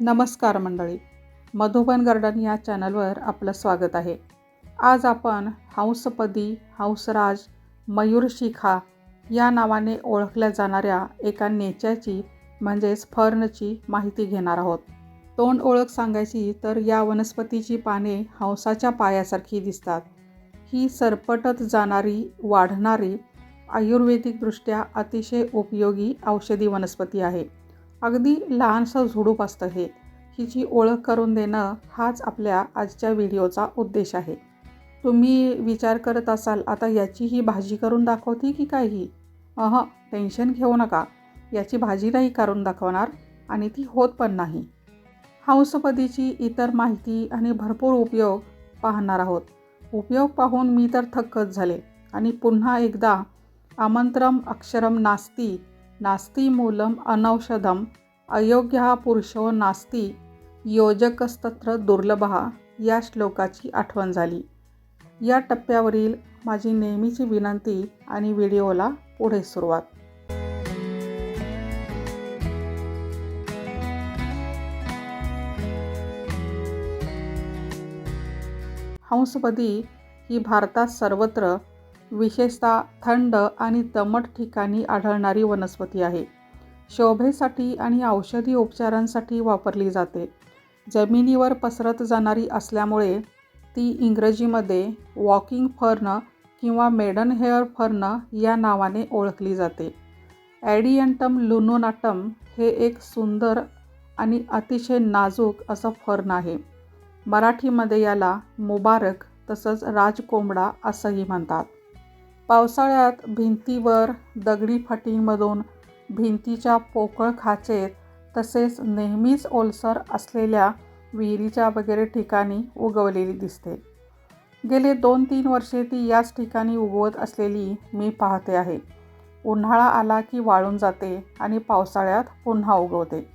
नमस्कार मंडळी. मधुबन गार्डन या चॅनलवर आपलं स्वागत आहे. आज आपण हंसपदी हंसराज मयूरशिखा या नावाने ओळखल्या जाणाऱ्या एका नेच्याची म्हणजेच फर्नची माहिती घेणार आहोत. तोंड ओळख सांगायची तर या वनस्पतीची पाने हंसाच्या पायासारखी दिसतात. ही सरपटत जाणारी वाढणारी आयुर्वेदिकदृष्ट्या अतिशय उपयोगी औषधी वनस्पती आहे. अगदी लहानसं झुडूप असतं हे. हिची ओळख करून देणं हाच आपल्या आजच्या व्हिडिओचा उद्देश आहे. तुम्ही विचार करत असाल आता याची ही भाजी करून दाखवते की काय ही? अह टेन्शन घेऊ नका. याची भाजी नाही करून दाखवणार आणि ती होत पण नाही. हंसपदीची इतर माहिती आणि भरपूर उपयोग पाहणार आहोत. उपयोग पाहून मी तर थक्कच झाले आणि पुन्हा एकदा आमंत्रम अक्षरम नास्ती नास्ती मूलम अनौषधम अयोग्य पुरुषो नास्ती योजकस्तत्र दुर्लभ या श्लोकाची आठवण झाली. या टप्प्यावरील माझी नेहमीची विनंती आणि व्हिडिओला पुढे सुरुवात. हंसपदी ही भारतात सर्वत्र विशेषतः थंड आणि दमट ठिकाणी आढळणारी वनस्पती आहे. शोभेसाठी आणि औषधी उपचारांसाठी वापरली जाते. जमिनीवर पसरत जाणारी असल्यामुळे ती इंग्रजीमध्ये वॉकिंग फर्न किंवा मेडन हेअर फर्न या नावाने ओळखली जाते. ॲडियंटम लुनोनाटम हे एक सुंदर आणि अतिशय नाजूक असं फर्न आहे. मराठीमध्ये याला मुबारक तसंच राजकोंबडा असंही म्हणतात. पावसाळ्यात भिंतीवर दगडी फटींमधून भिंतीच्या पोकळ खाचेत तसेच नेहमीच ओलसर असलेल्या विहिरीच्या वगैरे ठिकाणी उगवलेली दिसते. गेले दोन तीन वर्षे ती याच ठिकाणी उगवत असलेली मी पाहते आहे. उन्हाळा आला की वाळून जाते आणि पावसाळ्यात पुन्हा उगवते.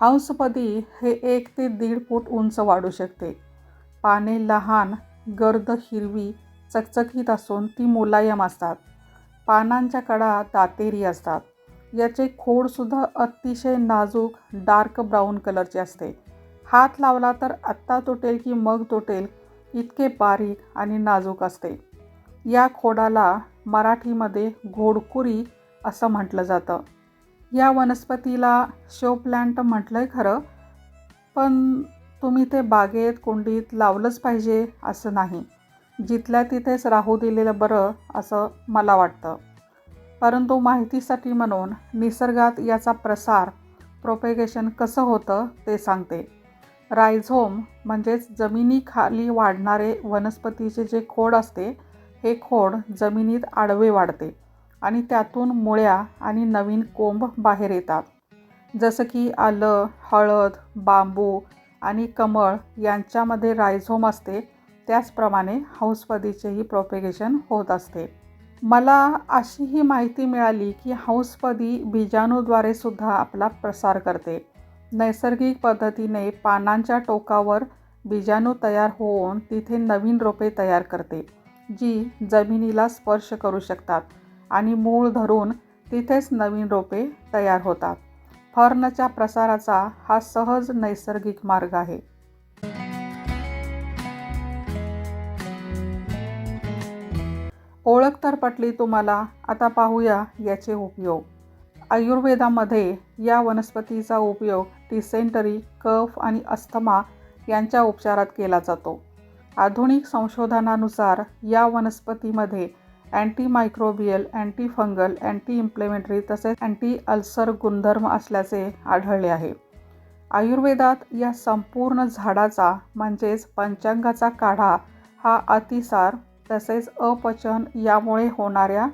हंसपदी हे एक ते दीड फूट उंच वाढू शकते. पाने लहान गर्द हिरवी चकचकीत असून ती मुलायम असतात. पानांच्या कडा दातेरी असतात. याचे खोडसुद्धा अतिशय नाजूक डार्क ब्राऊन कलरचे असते. हात लावला तर आत्ता तुटेल की मग तुटेल इतके बारीक आणि नाजूक असते. या खोडाला मराठीमध्ये घोडकुरी असं म्हटलं जातं. या वनस्पतीला शो प्लॅन्ट म्हटलं आहे खरं पण तुम्ही ते बागेत कुंडीत लावलंच पाहिजे असं नाही. जिथल्या तिथेच राहू दिलेलं बरं असं मला वाटतं. परंतु माहितीसाठी म्हणून निसर्गात याचा प्रसार प्रोपेगेशन कसं होतं ते सांगते. रायझोम म्हणजेच जमिनीखाली वाढणारे वनस्पतीचे जे खोड असते हे खोड जमिनीत आडवे वाढते आणि त्यातून मुळ्या आणि नवीन कोंब बाहेर येतात. जसं की आलं हळद बांबू आणि कमळ यांच्यामध्ये रायझोम असते त्याचप्रमाणे हौसपदीचेही प्रोपेगेशन होत असते. मला अशी ही माहिती मिळाली की हौसपदी बीजाणूद्वारे सुद्धा आपला प्रसार करते. नैसर्गिक पद्धतीने पानांच्या टोकावर बीजाणू तयार होऊन तिथे नवीन रोपे तयार करते जी जमिनीला स्पर्श करू शकतात आणि मूळ धरून तिथेच नवीन रोपे तयार होतात. फर्नच्या प्रसाराचा हा सहज नैसर्गिक मार्ग आहे. ओळख तर पटली तुम्हाला. आता पाहूया याचे उपयोग. आयुर्वेदामध्ये या वनस्पतीचा उपयोग डिसेंटरी कफ आणि अस्थमा यांच्या उपचारात केला जातो. आधुनिक संशोधनानुसार या वनस्पतीमध्ये अँटीमायक्रोबियल अँटीफंगल अँटी इम्प्लेमेंटरी तसेच अँटी अल्सर गुणधर्म असल्याचे आढळले आहे. आयुर्वेदात या संपूर्ण झाडाचा म्हणजेच पंचांगाचा काढा हा अतिसार तसेच अपचन यामुळे होणाऱ्या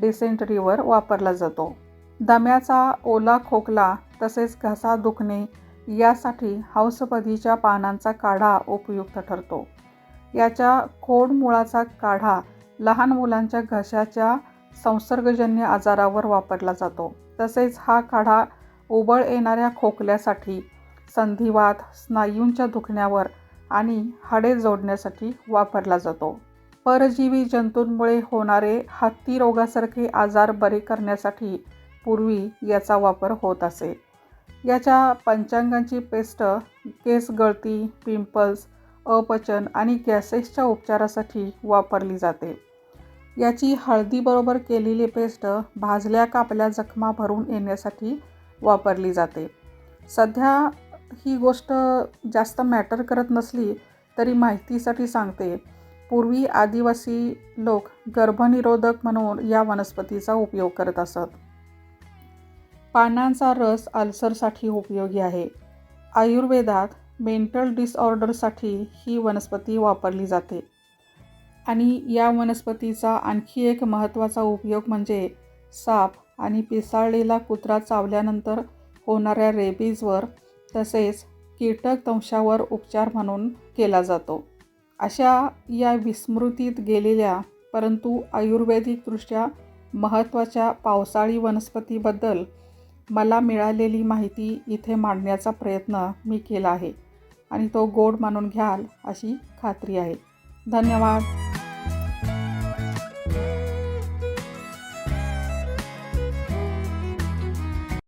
डिसेंटरीवर वापरला जातो. दम्याचा ओला खोकला तसेच घसा दुखणे यासाठी हौसपदीच्या पानांचा काढा उपयुक्त ठरतो. याच्या खोड मुळाचा काढा लहान मुलांच्या घशाच्या संसर्गजन्य आजारावर वापरला जातो. तसेच हा काढा उबळ येणाऱ्या खोकल्यासाठी संधिवात स्नायूंच्या दुखण्यावर आणि हाडे जोडण्यासाठी वापरला जातो. परजीवी जंतूंमुळे होणारे हत्ती रोगासारखे आजार बरे करण्यासाठी पूर्वी याचा वापर होत असे. याच्या पंचांगांची पेस्ट केस गळती पिंपल्स अपचन आणि गॅसेसच्या उपचारासाठी वापरली जाते. याची हळदीबरोबर केलेली पेस्ट भाजल्या कापल्या जखमा भरून येण्यासाठी वापरली जाते. सध्या ही गोष्ट जास्त मॅटर करत नसली तरी माहितीसाठी सांगते पूर्वी आदिवासी लोक गर्भनिरोधक म्हणून या वनस्पतीचा उपयोग करत असत. पानांचा रस अल्सरसाठी उपयोगी आहे. आयुर्वेदात मेंटल डिसऑर्डरसाठी ही वनस्पती वापरली जाते. आणि या वनस्पतीचा आणखी एक महत्त्वाचा उपयोग म्हणजे साप आणि पिसाळलेला कुत्रा चावल्यानंतर होणाऱ्या रेबीजवर तसेच कीटक दंशावर उपचार म्हणून केला जातो. अशा या विस्मृतीत गेलेल्या परंतु आयुर्वेदिकदृष्ट्या महत्त्वाच्या पावसाळी वनस्पतीबद्दल मला मिळालेली माहिती इथे मांडण्याचा प्रयत्न मी केला आहे आणि तो गोड मानून घ्याल अशी खात्री आहे. धन्यवाद.